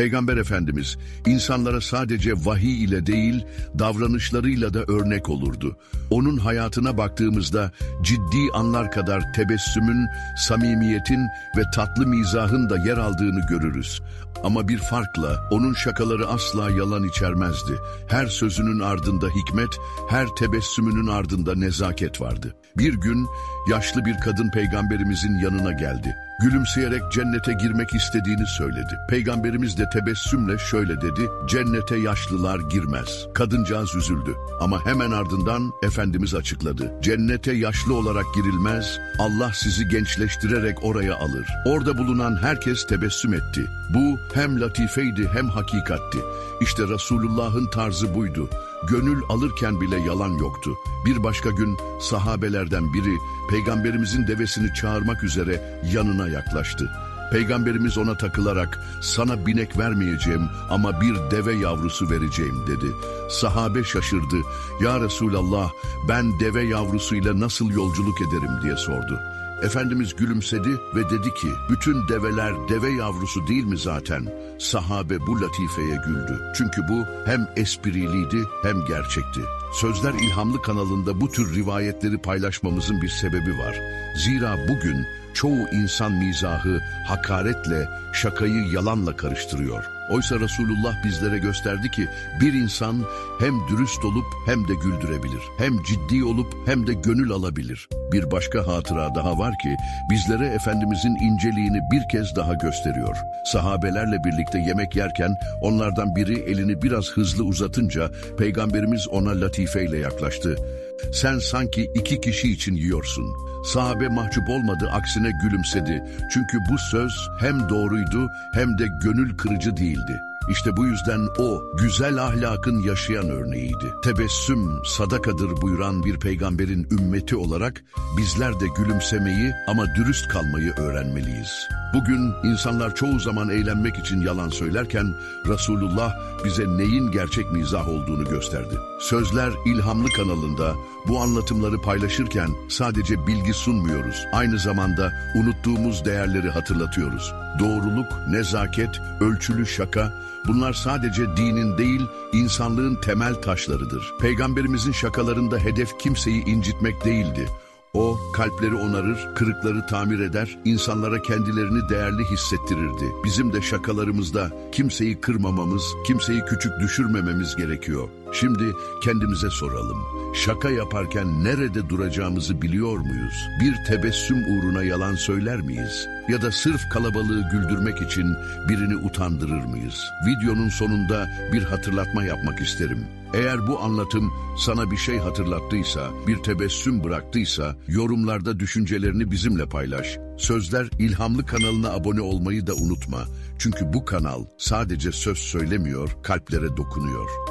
Peygamber Efendimiz insanlara sadece vahiy ile değil davranışlarıyla da örnek olurdu. Onun hayatına baktığımızda ciddi anlar kadar tebessümün, samimiyetin ve tatlı mizahın da yer aldığını görürüz. Ama bir farkla onun şakaları asla yalan içermezdi. Her sözünün ardında hikmet, her tebessümünün ardında nezaket vardı. Bir gün yaşlı bir kadın peygamberimizin yanına geldi. Gülümseyerek cennete girmek istediğini söyledi. Peygamberimiz de tebessümle şöyle dedi, cennete yaşlılar girmez. Kadıncağız üzüldü ama hemen ardından Efendimiz açıkladı. Cennete yaşlı olarak girilmez, Allah sizi gençleştirerek oraya alır. Orada bulunan herkes tebessüm etti. Bu hem latifeydi hem hakikatti. İşte Resulullah'ın tarzı buydu. Gönül alırken bile yalan yoktu. Bir başka gün sahabelerden biri peygamberimizin devesini çağırmak üzere yanına yaklaştı. Peygamberimiz ona takılarak sana binek vermeyeceğim ama bir deve yavrusu vereceğim dedi. Sahabe şaşırdı. Ya Resulallah ben deve yavrusuyla nasıl yolculuk ederim diye sordu. Efendimiz gülümsedi ve dedi ki, bütün develer deve yavrusu değil mi zaten? Sahabe bu latifeye güldü. Çünkü bu hem espriliydi hem gerçekti. Sözler İlhamlı kanalında bu tür rivayetleri paylaşmamızın bir sebebi var. Zira bugün çoğu insan mizahı hakaretle, şakayı yalanla karıştırıyor. Oysa Resulullah bizlere gösterdi ki bir insan hem dürüst olup hem de güldürebilir. Hem ciddi olup hem de gönül alabilir. Bir başka hatıra daha var ki bizlere Efendimizin inceliğini bir kez daha gösteriyor. Sahabelerle birlikte yemek yerken onlardan biri elini biraz hızlı uzatınca Peygamberimiz ona latifeyle yaklaştı. Sen sanki iki kişi için yiyorsun. Sahabe mahcup olmadı aksine gülümsedi. Çünkü bu söz hem doğruydu hem de gönül kırıcı değildi. İşte bu yüzden o güzel ahlakın yaşayan örneğiydi. Tebessüm sadakadır buyuran bir peygamberin ümmeti olarak bizler de gülümsemeyi ama dürüst kalmayı öğrenmeliyiz. Bugün insanlar çoğu zaman eğlenmek için yalan söylerken Resulullah bize neyin gerçek mizah olduğunu gösterdi. Sözler İlhamlı kanalında bu anlatımları paylaşırken sadece bilgi sunmuyoruz. Aynı zamanda unuttuğumuz değerleri hatırlatıyoruz. Doğruluk, nezaket, ölçülü şaka bunlar sadece dinin değil insanlığın temel taşlarıdır. Peygamberimizin şakalarında hedef kimseyi incitmek değildi. O kalpleri onarır, kırıkları tamir eder, insanlara kendilerini değerli hissettirirdi. Bizim de şakalarımızda kimseyi kırmamamız, kimseyi küçük düşürmememiz gerekiyor. Şimdi kendimize soralım. Şaka yaparken nerede duracağımızı biliyor muyuz? Bir tebessüm uğruna yalan söyler miyiz? Ya da sırf kalabalığı güldürmek için birini utandırır mıyız? Videonun sonunda bir hatırlatma yapmak isterim. Eğer bu anlatım sana bir şey hatırlattıysa, bir tebessüm bıraktıysa, yorumlarda düşüncelerini bizimle paylaş. Sözler İlhamlı kanalına abone olmayı da unutma. Çünkü bu kanal sadece söz söylemiyor, kalplere dokunuyor.